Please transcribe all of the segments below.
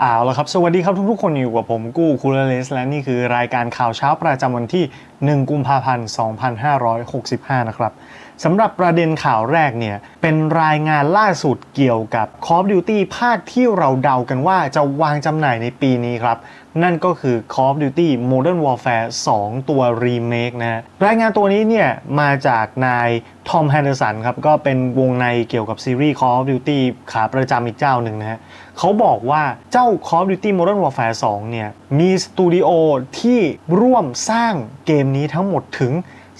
เอาละครับ สวัสดีครับทุกๆคนอยู่กับผมกู้คูลเลสและนี่คือรายการข่าวเช้าประจำวันที่ 1 กุมภาพันธ์ 2565 นะครับสำหรับประเด็นข่าวแรกเนี่ย เป็นรายงานล่าสุดเกี่ยวกับ Call of Duty ภาคที่เราเดากันว่าจะวางจำหน่ายในปีนี้ครับ นั่นก็คือ Call of Duty Modern Warfare 2 ตัวรีเมคนะฮะรายงานตัวนี้เนี่ยมาจากนายทอมแฮนเดอร์สันครับ ก็เป็นวงในเกี่ยวกับซีรีส์ Call of Duty ขาประจำอีกเจ้าหนึ่งนะฮะเขาบอกว่าเจ้า Call of Duty Modern Warfare 2 เนี่ย มีสตูดิโอที่ร่วมสร้างเกมนี้ทั้งหมดถึง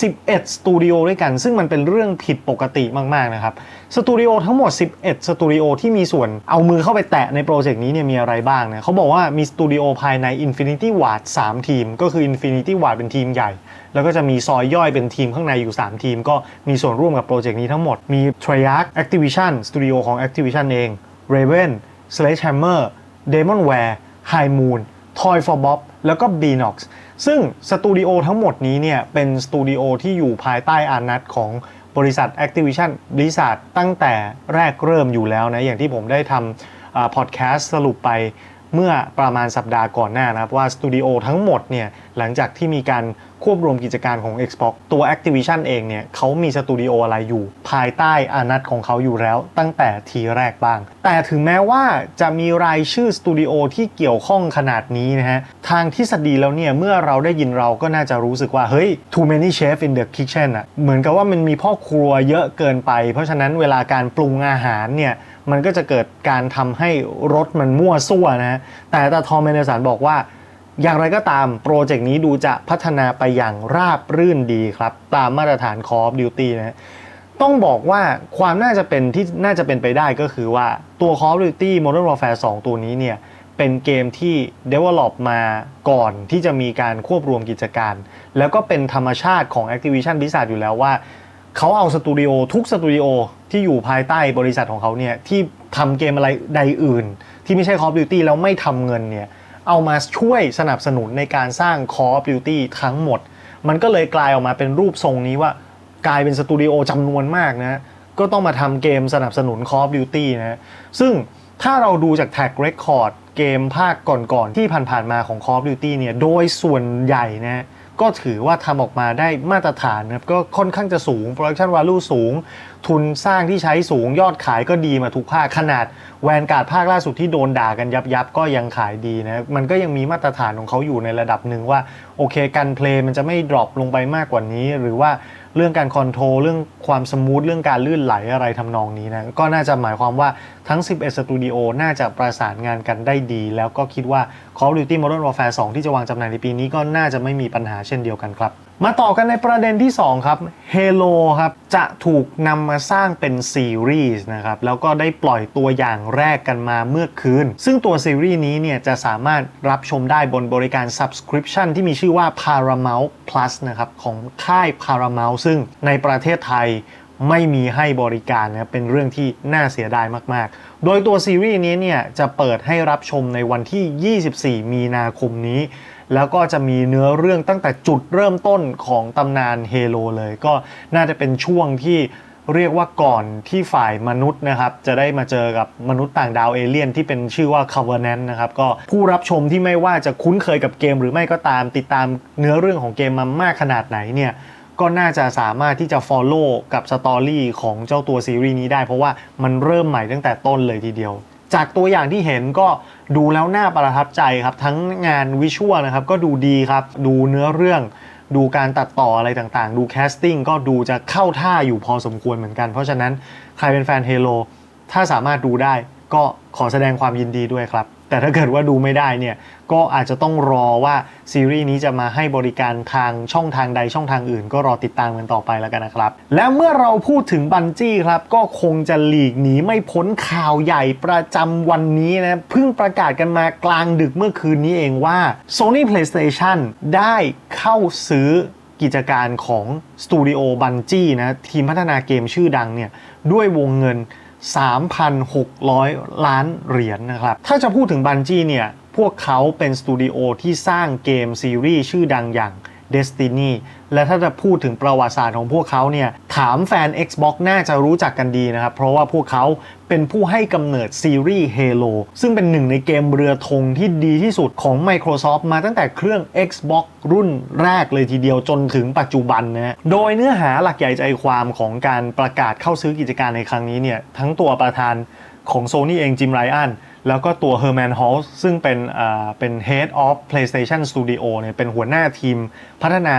11 สตูดิโอด้วยกัน ซึ่งมันเป็นเรื่องผิดปกติมากๆนะครับ สตูดิโอทั้งหมด 11 สตูดิโอที่มีส่วนเอามือเข้าไปแตะในโปรเจกต์นี้เนี่ยมีอะไรบ้างเนี่ยเขาบอกว่ามีสตูดิโอภายใน Infinity Ward 3 ทีม ก็คือ Infinity Ward เป็นทีมใหญ่ แล้วก็จะมีซอยย่อยเป็นทีมข้างในอยู่ 3 ทีม ก็มีส่วนร่วมกับโปรเจกต์นี้ทั้งหมด มี Treyarch Activision สตูดิโอของ Activision เอง Raven Sledgehammer Demonware High Moon Toy for Bob แล้วก็ Beanox ซึ่งสตูดิโอทั้งหมดนี้เนี่ยเป็นสตูดิโอที่อยู่ภายใต้อานัตของบริษัท Activision Blizzard ตั้งแต่แรกเริ่มอยู่แล้วนะ อย่างที่ผมได้ทำพอดแคสต์สรุปไป เมื่อประมาณสัปดาห์ก่อนหน้านะครับว่าสตูดิโอทั้งหมดเนี่ยหลังจากที่มีการควบรวมกิจการของ Xbox ตัว Activision เองเนี่ยเขามีสตูดิโออะไรอยู่ ภายใต้อานัตของเขาอยู่แล้ว ตั้งแต่ทีแรกบ้าง แต่ถึงแม้ว่าจะมีรายชื่อสตูดิโอที่เกี่ยวข้องขนาดนี้นะฮะ ทางทฤษฎีแล้วเนี่ย เมื่อเราได้ยินเราก็น่าจะรู้สึกว่า เฮ้ย too many chef in the kitchen อะเหมือนกับว่ามันมีพ่อครัวเยอะเกินไป เพราะฉะนั้นเวลาการปรุงอาหารเนี่ย มันก็จะเกิดการทำให้รสมันมั่วซั่วนะฮะแต่ตาทอมเมเนสันบอกว่า อย่างไรก็ตามโปรเจกต์นี้ดูจะพัฒนาไปอย่างราบรื่นดีครับ ตามมาตรฐาน Call of Duty นะต้องบอกว่าความน่าจะเป็นที่น่าจะเป็นไปได้ก็คือว่าตัว Call of Duty Modern Warfare 2 ตัวนี้เนี่ยเป็นเกมที่ develop มาก่อนที่จะมีการควบรวมกิจการ แล้วก็เป็นธรรมชาติของ Activision Blizzard อยู่แล้วว่า เขาเอาสตูดิโอทุกสตูดิโอที่อยู่ภายใต้บริษัทของเขาเนี่ยที่ทำเกมอะไรใดอื่น ที่ไม่ใช่ Call of Duty แล้วไม่ทำเงินเนี่ยเอามาช่วยสนับสนุนในการสร้าง Call of Duty ทั้งหมด มันก็เลยกลายออกมาเป็นรูปทรงนี้ว่ากลายเป็นสตูดิโอจำนวนมากนะก็ต้องมาทำเกมสนับสนุน Call of Duty นะซึ่งถ้าเราดูจาก Tag Record เกมภาคก่อนๆที่ผ่านๆมาของ Call of Duty เนี่ยโดยส่วนใหญ่นะ ก็ถือว่าทำออกมาได้มาตรฐานนะครับก็ค่อนข้างจะสูง Production Value สูง ทุนสร้างที่ใช้สูงยอดขายก็ดีมาทุกภาคขนาดแวนการ์ดภาคล่าสุดที่โดนด่ากันยับยับก็ยังขายดีนะมันก็ยังมีมาตรฐานของเขาอยู่ในระดับหนึ่งว่า โอเคการเพลย์มันจะไม่ดรอปลงไปมากกว่านี้ หรือว่าเรื่องการคอนโทรลเรื่องความสมูทเรื่องการลื่นไหลอะไรทำนองนี้นะก็น่าจะหมายความว่า ทั้ง 11 สตูดิโอน่าจะประสานงานกันได้ดี แล้วก็คิดว่า Call of Duty Modern Warfare 2 ที่จะวางจำหน่ายในปีนี้ก็น่าจะไม่มีปัญหาเช่นเดียวกันครับ มาต่อกันในประเด็นที่ 2 ครับ Halo ครับ จะถูกนำมาสร้างเป็นซีรีส์นะครับ แล้วก็ได้ปล่อยตัวอย่างแรกกันมาเมื่อคืน ซึ่งตัวซีรีส์นี้เนี่ยจะสามารถรับชมได้บนบริการ Subscription ที่มีชื่อว่า Paramount Plus นะครับของค่าย Paramount ซึ่งในประเทศไทย ไม่มีให้บริการนะครับเป็นเรื่องที่น่าเสียดายมากๆ โดยตัวซีรีส์นี้เนี่ยจะเปิดให้รับชมในวันที่ 24 มีนาคมนี้ แล้วก็จะมีเนื้อเรื่องตั้งแต่จุดเริ่มต้นของตำนานเฮโลเลย ก็น่าจะเป็นช่วงที่เรียกว่าก่อนที่ฝ่ายมนุษย์นะครับ จะได้มาเจอกับมนุษย์ต่างดาวเอเลี่ยนที่เป็นชื่อว่า Covenant นะครับ ก็ผู้รับชมที่ไม่ว่าจะคุ้นเคยกับเกมหรือไม่ก็ตามติดตามเนื้อเรื่องของเกมมามากขนาดไหนเนี่ย ก็น่าจะสามารถที่จะ follow กับสตอรี่ของเจ้าตัวซีรีส์นี้ได้ เพราะว่ามันเริ่มใหม่ตั้งแต่ต้นเลยทีเดียว จากตัวอย่างที่เห็นก็ดูแล้วน่าประทับใจครับ ทั้งงานวิชวลนะครับ ก็ดูดีครับ ดูเนื้อเรื่อง ดูการตัดต่ออะไรต่างๆ ดูแคสติ้งก็ดูจะเข้าท่าอยู่พอสมควรเหมือนกัน เพราะฉะนั้นใครเป็นแฟนเฮโ o ถ้าสามารถดูได้ก็ขอแสดงความยินดีด้วยครับ แต่ถ้าเกิดว่าดูไม่ได้เนี่ยก็อาจจะต้องรอว่าซีรีส์นี้จะมาให้บริการทางช่องทางใดช่องทางอื่น ก็รอติดตามกันต่อไปแล้วกันนะครับ และเมื่อเราพูดถึงบันจี้ครับ ก็คงจะหลีกหนีไม่พ้นข่าวใหญ่ประจำวันนี้นะเพิ่งประกาศกันมากลางดึกเมื่อคืนนี้เองว่า Sony PlayStation ได้เข้าซื้อกิจการของสตูดิโอบันจี้นะทีมพัฒนาเกมชื่อดังเนี่ยด้วยวงเงิน 3,600 ล้านเหรียญนนะครับ ถ้าจะพูดถึงบันจี้เนี่ย พวกเขาเป็นสตูดิโอที่สร้างเกมซีรีส์ชื่อดังอย่าง Destiny และถ้าจะพูดถึงประวัติศาสตร์ของพวกเขาเนี่ยถามแฟน Xbox น่าจะรู้จักกันดีนะครับ เพราะว่าพวกเขาเป็นผู้ให้กำเนิดซีรีส์ Halo ซึ่งเป็นหนึ่งในเกมเรือธงที่ดีที่สุดของ Microsoft มาตั้งแต่เครื่อง Xbox รุ่นแรกเลยทีเดียวจนถึงปัจจุบันนะฮะโดยเนื้อหาหลักใหญ่ใจความของการประกาศเข้าซื้อกิจการในครั้งนี้เนี่ยทั้งตัวประธานของ Sony เองจิมไรอัน แล้วก็ตัว Herman h a l s ซึ่งเป็นเป็น Head of PlayStation Studio เนี่ยเป็นหัวหน้าทีมพัฒนา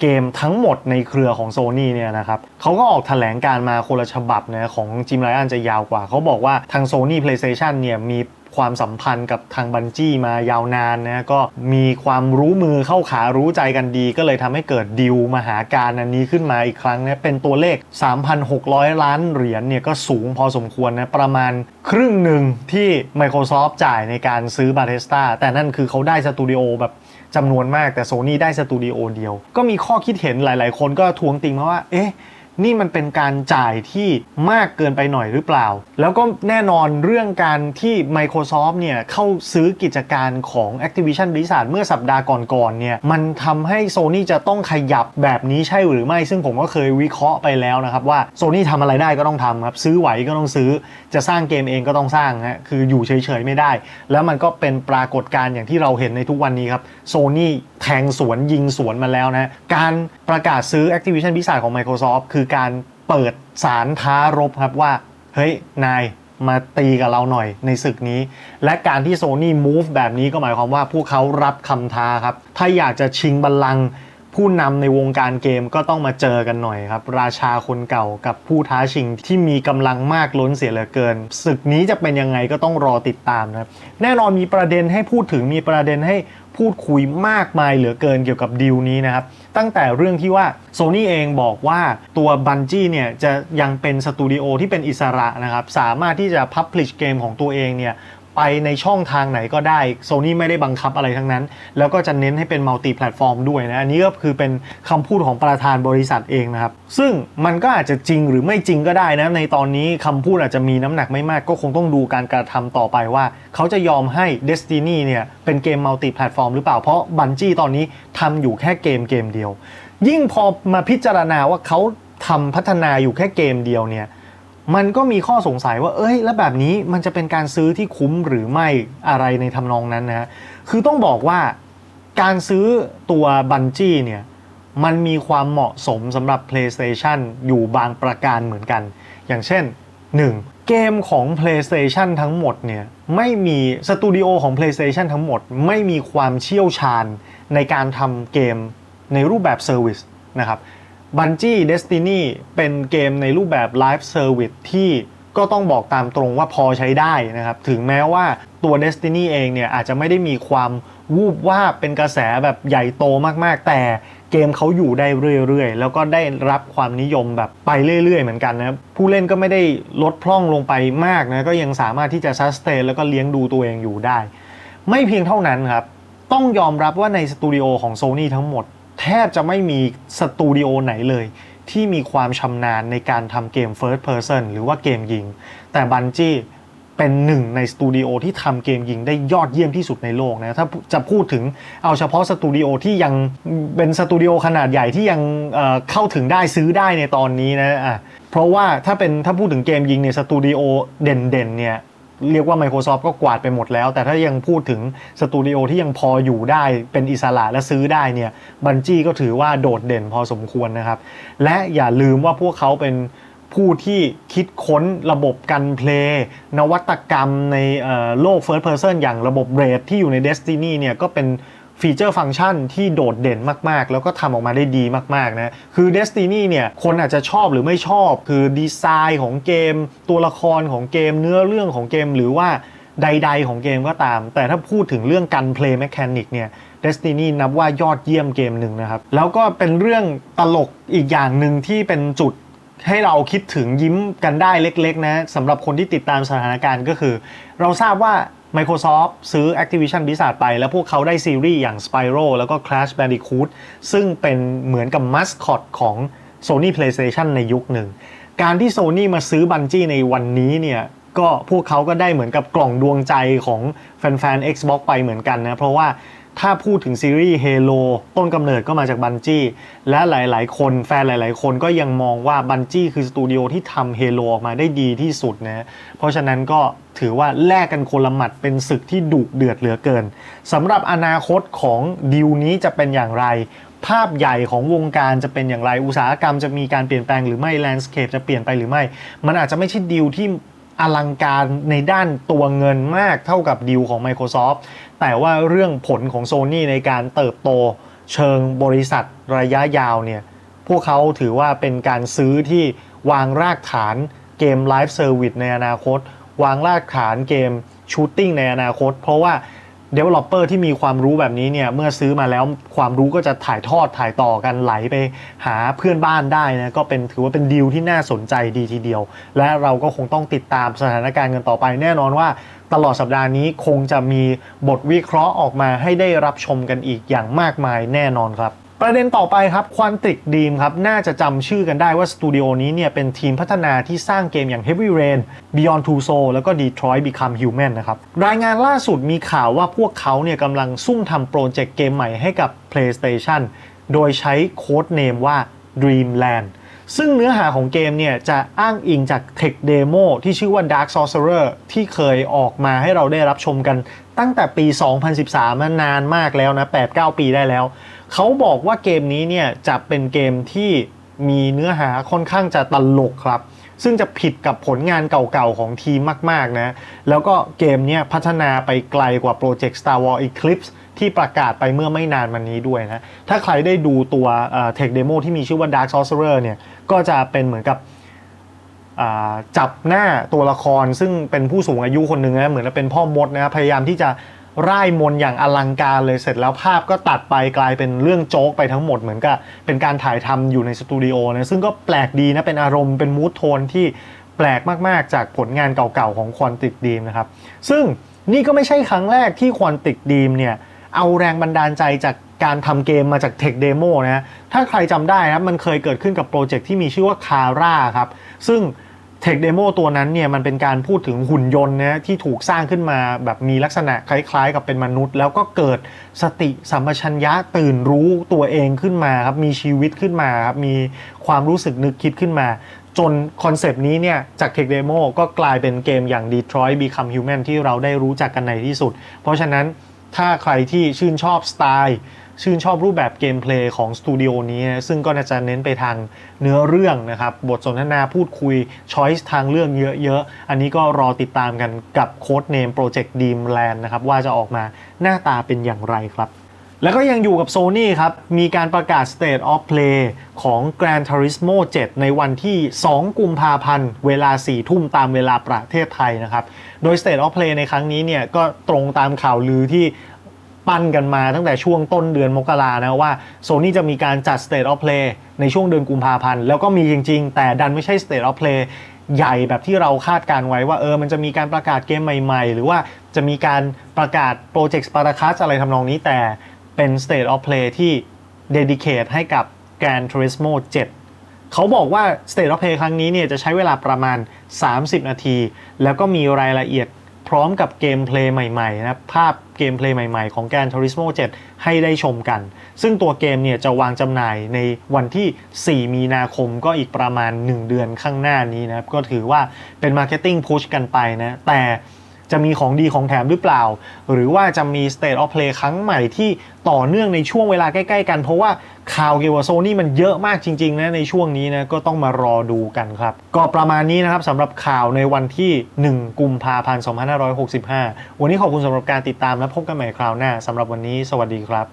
เกมทั้งหมดในเครือของ Sony เนี่ยนะครับเขาก็ออกแถลงการมาคนละฉบับนะของจิมไรอันจะยาวกว่า เขาบอกว่าทาง Sony PlayStation เนี่ยมี ความสัมพันธ์กับทางบันจี้มายาวนานนะก็มีความรู้มือเข้าขารู้ใจกันดี ก็เลยทำให้เกิดดิวมหาการอันนี้ขึ้นมาอีกครั้งนะเป็นตัวเลข 3,600 ล้านเหรียญเนี่ยก็สูงพอสมควรนะประมาณครึ่งหนึ่งที่ Microsoft จ่ายในการซื้อ b a t e s t a แต่นั่นคือเขาได้สตูดิโอแบบจำนวนมากแต่ Sony ได้สตูดิโอเดียว ก็มีข้อคิดเห็นหลาย ๆ คนก็ทวงติงมาว่าเอ๊ะ นี่มันเป็นการจ่ายที่มากเกินไปหน่อยหรือเปล่า แล้วก็แน่นอนเรื่องการที่ Microsoft เนี่ยเข้าซื้อกิจการของ Activision Blizzard เมื่อสัปดาห์ก่อนๆเนี่ยมันทำให้ Sony จะต้องขยับแบบนี้ใช่หรือไม่ ซึ่งผมก็เคยวิเคราะห์ไปแล้วนะครับว่า Sony ทำอะไรได้ก็ต้องทำครับ ซื้อไหวก็ต้องซื้อจะสร้างเกมเองก็ต้องสร้างฮะคืออยู่เฉยๆไม่ได้ แล้วมันก็เป็นปรากฏการณ์อย่างที่เราเห็นในทุกวันนี้ครับ Sony แทงสวนยิงสวนมาแล้วนะการประกาศซื้อ Activision Blizzard ของ Microsoft คือการเปิดสารท้ารบครับว่า เฮ้ย นายมาตีกับเราหน่อยในศึกนี้ และการที่โซนี่ move แบบนี้ก็หมายความว่าพวกเขารับคำท้าครับ ถ้าอยากจะชิงบัลลังก์ ผู้นำในวงการเกมก็ต้องมาเจอกันหน่อยครับ ราชาคนเก่ากับผู้ท้าชิงที่มีกำลังมากล้นเสียเหลือเกินศึกนี้จะเป็นยังไงก็ต้องรอติดตามนะครับแน่นอนมีประเด็นให้พูดถึงมีประเด็นให้พูดคุยมากมายเหลือเกินเกี่ยวกับดีลนี้นะครับ ตั้งแต่เรื่องที่ว่า Sony เองบอกว่าตัว Bungie เนี่ยจะยังเป็นสตูดิโอที่เป็นอิสระนะครับ สามารถที่จะ Publish เกมของตัวเองเนี่ย ไปในช่องทางไหนก็ได้ Sony ไม่ได้บังคับอะไรทั้งนั้น แล้วก็จะเน้นให้เป็นมัลติแพลตฟอร์มด้วยนะ อันนี้ก็คือเป็นคำพูดของประธานบริษัทเองนะครับ ซึ่งมันก็อาจจะจริงหรือไม่จริงก็ได้นะ ในตอนนี้คำพูดอาจจะมีน้ำหนักไม่มาก ก็คงต้องดูการกระทำต่อไปว่า เขาจะยอมให้ Destiny เนี่ยเป็นเกมมัลติแพลตฟอร์มหรือเปล่า เพราะ Bungie ตอนนี้ทำอยู่แค่เกมเกมเดียว ยิ่งพอมาพิจารณาว่าเขาทำพัฒนาอยู่แค่เกมเดียวเนี่ย มันก็มีข้อสงสัยว่า เอ้ย แล้วแบบนี้มันจะเป็นการซื้อที่คุ้มหรือไม่อะไรในทำนองนั้นนะฮะคือต้องบอกว่าการซื้อตัวบันจี้เนี่ยมันมีความเหมาะสมสำหรับ PlayStation อยู่บางประการเหมือนกัน อย่างเช่น 1. เกมของ PlayStation ทั้งหมดเนี่ยไม่มีสตูดิโอของ PlayStation ทั้งหมด ไม่มีความเชี่ยวชาญในการทำเกมในรูปแบบเซอร์วิสนะครับ บันจี้ Destiny เป็นเกมในรูปแบบ Live Service ที่ก็ต้องบอกตามตรงว่าพอใช้ได้นะครับ ถึงแม้ว่าตัว Destiny เองเนี่ย อาจจะไม่ได้มีความวูบวาบเป็นกระแสแบบใหญ่โตมากๆ แต่เกมเขาอยู่ได้เรื่อยๆ แล้วก็ได้รับความนิยมแบบไปเรื่อยๆ เหมือนกันนะผู้เล่นก็ไม่ได้ลดพร่องลงไปมากนะ ก็ยังสามารถที่จะซัสเตนแล้วก็เลี้ยงดูตัวเองอยู่ได้ ไม่เพียงเท่านั้นครับ ต้องยอมรับว่าในสตูดิโอของ Sony ทั้งหมด แทบจะไม่มีสตูดิโอไหนเลย ที่มีความชำนาญในการทำเกม First Person หรือว่าเกมยิง แต่ Bungie เป็นหนึ่งในสตูดิโอที่ทำเกมยิงได้ยอดเยี่ยมที่สุดในโลกนะ ถ้าจะพูดถึงเอาเฉพาะสตูดิโอที่ยังเป็นสตูดิโอขนาดใหญ่ที่ยังเเข้าถึงได้ซื้อได้ในตอนนี้นะะเพราะว่าถ้าเป็นถ้าพูดถึงเกมยิงเนี่ยสตูดิโอเด่นๆเนี่ย เรียกว่า Microsoft ก็กวาดไปหมดแล้ว แต่ถ้ายังพูดถึงสตูดิโอที่ยังพออยู่ได้เป็นอิสระและซื้อได้เนี่ยบันจี้ก็ถือว่าโดดเด่นพอสมควรนะครับ และอย่าลืมว่าพวกเขาเป็นผู้ที่คิดค้นระบบการเพลย์นวัตกรรมในโลก First Person อย่างระบบเรทที่อยู่ใน Destiny เนี่ยก็เป็น ฟีเจอร์ฟังก์ชันที่โดดเด่นมากๆ แล้วก็ทำออกมาได้ดีมากๆนะ คือ Destiny เนี่ย คนอาจจะชอบหรือไม่ชอบ คือดีไซน์ของเกม ตัวละครของเกม เนื้อเรื่องของเกม หรือว่าใด ๆ ของเกมก็ตาม แต่ถ้าพูดถึงเรื่องการเพลย์แมคานิกเนี่ย Destiny นับว่ายอดเยี่ยมเกมหนึ่งนะครับ แล้วก็เป็นเรื่องตลกอีกอย่างหนึ่งที่เป็นจุดให้เราคิดถึงยิ้มกันได้เล็ก ๆ นะสำหรับคนที่ติดตามสถานการณ์ก็คือ เราทราบว่า Microsoft ซื้อ Activision Blizzard ไป แล้วพวกเขาได้ซีรีส์อย่าง Spyro แล้วก็ Crash Bandicoot ซึ่งเป็นเหมือนกับมัสคอตของ Sony PlayStation ในยุคหนึ่ง การที่ Sony มาซื้อบันจี้ในวันนี้เนี่ยก็พวกเขาก็ได้เหมือนกับกล่องดวงใจของแฟนๆ Xbox ไปเหมือนกันนะ เพราะว่า ถ้าพูดถึงซีรีส์ Halo ต้นกำเนิดก็มาจากบันจี้และหลายๆ คนแฟนหลาย ๆ คนก็ยังมองว่าบันจี้คือสตูดิโอที่ทำ Halo ออกมาได้ดีที่สุดนะเพราะฉะนั้นก็ถือว่าแลกกันคนละหมัดเป็นศึกที่ดุเดือดเหลือเกินสำหรับอนาคตของดีลนี้จะเป็นอย่างไร ภาพใหญ่ของวงการจะเป็นอย่างไรอุตสาหกรรมจะมีการเปลี่ยนแปลงหรือไม่แลนด์สเคปจะเปลี่ยนไปหรือไม่ มันอาจจะไม่ใช่ดีลที่อลังการในด้านตัวเงินมากเท่ากับดีลของ Microsoft แต่ว่าเรื่องผลของโซ n y ในการเติบโตเชิงบริษัทระยะยาวเนี่ยพวกเขาถือว่าเป็นการซื้อที่วางรากฐานเกมไลฟ์เซอร์วิสในอนาคต วางรากฐานเกมชูตติ้งในอนาคต เพราะว่า Developer ที่มีความรู้แบบนี้เนี่ยเมื่อซื้อมาแล้วความรู้ก็จะถ่ายทอดถ่ายต่อกันไหลไปหาเพื่อนบ้านได้นะก็เป็นถือว่าเป็นดีลที่น่าสนใจดีทีเดียว และเราก็คงต้องติดตามสถานการณ์กันต่อไป แน่นอนว่าตลอดสัปดาห์นี้คงจะมีบทวิเคราะห์ออกมาให้ได้รับชมกันอีกอย่างมากมายแน่นอนครับ ประเด็นต่อไปครับควอนติกดีมครับน่าจะจำชื่อกันได้ว่าสตูดิโอนี้เนี่ยเป็นทีมพัฒนาที่สร้างเกมอย่าง Heavy Rain Beyond Two Soul แล้วก็ Detroit Become Human นะครับรายงานล่าสุดมีข่าวว่าพวกเขาเนี่ยกำลังซุ่มทำโปรเจกต์เกมใหม่ให้กับ PlayStation โดยใช้โค้ดเนมว่า Dreamland ซึ่งเนื้อหาของเกมเนี่ยจะอ้างอิงจากเทคเดโมที่ชื่อว่า Dark Sorcerer ที่เคยออกมาให้เราได้รับชมกันตั้งแต่ปี 2013 มานานมากแล้วนะ 8-9 ปีได้แล้ว เขาบอกว่าเกมนี้เนี่ยจะเป็นเกมที่มีเนื้อหาค่อนข้างจะตลกครับ ซึ่งจะผิดกับผลงานเก่าๆของทีมมากๆนะ แล้วก็เกมเนี้ยพัฒนาไปไกลกว่าโปรเจกต์ Star Wars Eclipse ที่ประกาศไปเมื่อไม่นานมานี้ด้วยนะ ถ้าใครได้ดูตัวเทคเดโมที่มีชื่อว่า Dark Sorcerer เนี่ย ก็จะเป็นเหมือนกับจับหน้าตัวละครซึ่งเป็นผู้สูงอายุคนหนึ่งนะ เหมือนจะเป็นพ่อมดนะพยายามที่จะ ร่ายมนอย่างอลังการเลยเสร็จแล้วภาพก็ตัดไปกลายเป็นเรื่องโจ๊กไปทั้งหมดเหมือนกับเป็นการถ่ายทำอยู่ในสตูดิโอนะซึ่งก็แปลกดีนะเป็นอารมณ์เป็นมูทโทนที่แปลกมากๆ จากผลงานเก่าๆของควอนติกดีมนะครับซึ่งนี่ก็ไม่ใช่ครั้งแรกที่ควอนติกดีมเนี่ยเอาแรงบันดาลใจจากการทำเกมมาจากเทคเดโมนะถ้าใครจำได้นะมันเคยเกิดขึ้นกับโปรเจกต์ที่มีชื่อว่าคาร่าครับซึ่ง เทคเดโมตัวนั้นเนี่ยมันเป็นการพูดถึงหุ่นยนต์นะที่ถูกสร้างขึ้นมาแบบมีลักษณะคล้ายๆ กับเป็นมนุษย์ แล้วก็เกิดสติสัมปชัญญะตื่นรู้ตัวเองขึ้นมาครับมีชีวิตขึ้นมาครับมีความรู้สึกนึกคิดขึ้นมา จนคอนเซปต์นี้เนี่ยจากเทคเดโมก็กลายเป็นเกมอย่าง Detroit Become Human ที่เราได้รู้จักกันในที่สุด เพราะฉะนั้นถ้าใครที่ชื่นชอบสไตล์ ชื่นชอบรูปแบบเกมเพลย์ของสตูดิโอนี้นะซึ่งก็จะเน้นไปทางเนื้อเรื่องนะครับ บทสนทนาพูดคุยช้อยส์ทางเรื่องเยอะๆ อันนี้ก็รอติดตามกันกับโค้ดเนมโปรเจกต์ดีมแลนด์นะครับ ว่าจะออกมาหน้าตาเป็นอย่างไรครับแล้วก็ยังอยู่กับ Sony ครับ มีการประกาศ State of Play ของ Gran Turismo 7 ในวันที่ 2 กุมภาพันธ์ เวลา 4 ทุ่มตามเวลาประเทศไทยนะครับ โดย State of Play ในครั้งนี้เนี่ยก็ตรงตามข่าวลือที่ ปั้นกันมาตั้งแต่ช่วงต้นเดือนมกรานะว่า Sony จะมีการจัด State of Play ในช่วงเดือนกุมภาพันธ์ แล้วก็มีจริง ๆ แต่ดันไม่ใช่ State of Play ใหญ่แบบที่เราคาดการไว้ว่าเออมันจะมีการประกาศเกมใหม่ ๆ หรือว่าจะมีการประกาศโปรเจกต์ Spartacus อะไรทำนองนี้แต่เป็น State of Play ที่ dedicate ให้กับ Gran Turismo 7 เขาบอกว่า State of Play ครั้งนี้เนี่ยจะใช้เวลาประมาณ 30 นาที แล้วก็มีรายละเอียด ร้อมกับเกมเพลย์ใหม่ๆนะภาพเกมเพลย์ใหม่ๆ ของ Gran Turismo 7 ให้ได้ชมกัน ซึ่งตัวเกมเนี่ยจะวางจำหน่ายในวันที่ 4 มีนาคมก็อีกประมาณ 1 เดือนข้างหน้านี้นะครับ ก็ถือว่าเป็นมาร์เก็ตติ้งพุชกันไปนะแต่ จะมีของดีของแถมหรือเปล่า หรือว่าจะมี State of Play ครั้งใหม่ที่ต่อเนื่องในช่วงเวลาใกล้ ๆ กัน เพราะว่าข่าวเกี่ยวกับโซนี่มันเยอะมากจริง ๆ นะในช่วงนี้นะก็ต้องมารอดูกันครับ ก็ประมาณนี้นะครับสำหรับข่าวในวันที่ 1 กุมภาพันธ์ 2565 วันนี้ขอบคุณสำหรับการติดตามและพบกันใหม่คราวหน้าสำหรับวันนี้ สวัสดีครับ